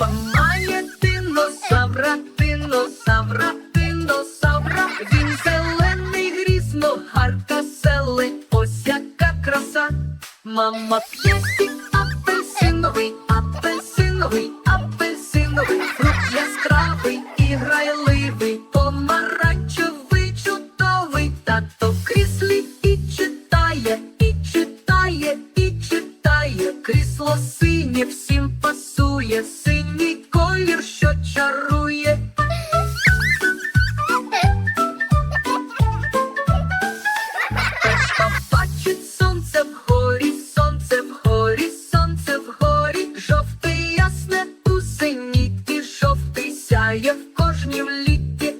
Панає динозавра, динозавра, динозавра, він зелений грізно, гарка селий, ось яка краса, мама п'єсік, апельсиновий, апельсиновий, апельсиновий, фрукт яскравий і грайливий, помаранчевий, чудовий, тато в кріслі і читає, і читає, і читає. Крісло синє всім пасує. син колір, що чарує. Пташка бачить сонце вгорі, сонце вгорі, сонце вгорі, жовтий ясне у зеніті, жовтий сяє в кожнім літі,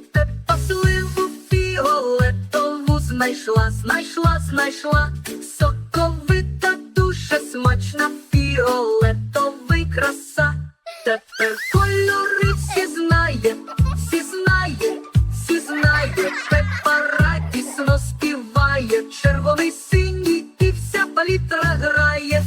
пасливу фіолетову знайшла, знайшла, знайшла, соковита, дуже смачна, фіолетовий краса. Е, е, кольори всі знає, всі знає, всі знає, Пепа радісно співає, червоний синій і вся палітра грає.